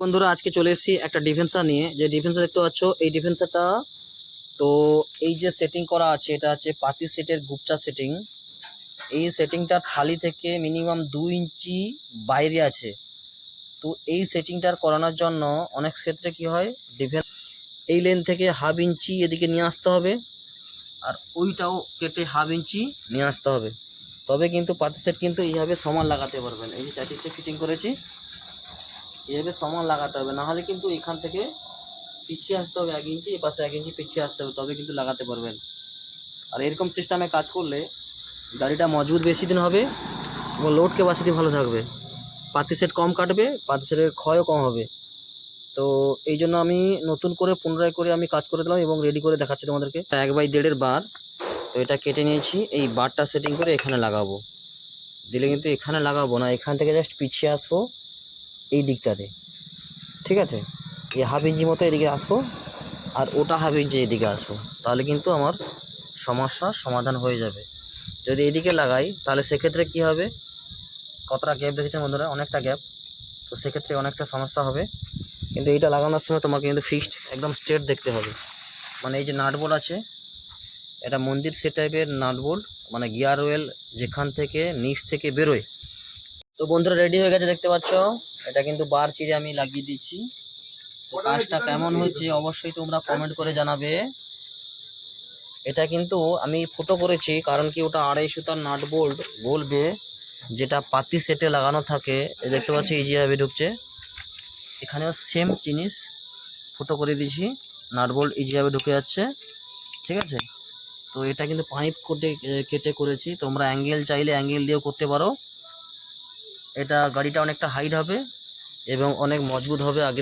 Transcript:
বন্ধুরা, আজকে চলে এসেছি একটা ডিফেন্সার নিয়ে। যে ডিফেন্সার দেখতে পাচ্ছ, এই ডিফেন্সারটা তো এই যে সেটিং করা আছে, এটা হচ্ছে পাতি সেটের গুপচা সেটিং এই সেটিংটা থালি থেকে মিনিমাম দু ইঞ্চি বাইরে আছে। তো এই সেটিংটার করানোর জন্য অনেক ক্ষেত্রে কি হয় ডিফেন্স এই লেন থেকে হাফ ইঞ্চি এদিকে নিয়ে আসতে হবে, আর ওইটাও কেটে হাফ ইঞ্চি নিয়ে আসতে হবে। তবে কিন্তু পাতি সেট কিন্তু এইভাবে সমান লাগাতে পারবেন। এই যে চাচি সে ফিটিং করেছি এইভাবে সমান লাগাতে হবে। না হলে কিন্তু এখান থেকে পিছিয়ে আসতে হবে এক ইঞ্চি এ পাশে এক ইঞ্চি পিছিয়ে আসতে হবে তবে কিন্তু লাগাতে পারবেন। আর এরকম সিস্টেমে কাজ করলে গাড়িটা মজবুত বেশি দিন হবে এবং লোড ক্যাপাসিটি ভালো থাকবে। পাতি সেট কম কাটবে, পাতি সেটের ক্ষয়ও কম হবে। তো এই জন্য আমি নতুন করে পুনরায় করে আমি কাজ করে দিলাম এবং রেডি করে দেখাচ্ছি তোমাদেরকে। এক বাই দেড়ের বার। তো এটা কেটে নিয়েছি, এই বারটা সেটিং করে এখানে লাগাবো। দিলে কিন্তু এখানে লাগাবো না, এখান থেকে জাস্ট পিছিয়ে আসব। এই দিকটাতে। ঠিক আছে? এই হাফ ইঞ্চি মতো এদিকে আসব, আর ওটা হাফ ইঞ্চি এদিকে আসব। তাহলে কিন্তু আমার সমস্যার সমাধান হয়ে যাবে। যদি এদিকে লাগাই, তাহলে সেক্ষেত্রে কি হবে? কতটা গ্যাপ দেখেছেন বন্ধুরা? অনেকটা গ্যাপ তো সেক্ষেত্রে অনেকটা সমস্যা হবে। কিন্তু এইটা লাগানোর সময় তোমাকে কিন্তু ফিক্সড একদম স্ট্রেট দেখতে হবে। মানে এই যে নাটবোল্ট আছে, এটা মন্দির সে টাইপের নাটবোল্ট মানে গিয়ার ওয়েল যেখান থেকে, নিচ থেকে বেরোয়। তো বন্ধুরা রেডি হয়ে গেছে দেখতে পাচ্ছ? এটা কিন্তু বার চিরে আমি লাগিয়ে দিচ্ছি। তো কাজটা কেমন হয়েছে অবশ্যই তোমরা কমেন্ট করে জানাবে। এটা কিন্তু আমি ফুটো করেছি, কারণ কি ওটা আড়াই সুতার নাট বোল্ট বলবে, যেটা পাতি সেটে লাগানো থাকে। দেখতে পাচ্ছি ইজিভাবে ঢুকছে। এখানেও সেম জিনিস ফুটো করে দিয়েছি, নাট বোল্ট ইজিভাবে ঢুকে যাচ্ছে। ঠিক আছে? তো এটা কিন্তু পাইপ কেটে কেটে করেছি, তোমরা অ্যাঙ্গেল চাইলে অ্যাঙ্গেল দিয়েও করতে পারো। এটা গাড়িটা অনেকটা হাইট হবে এবং অনেক মজবুত হবে আগে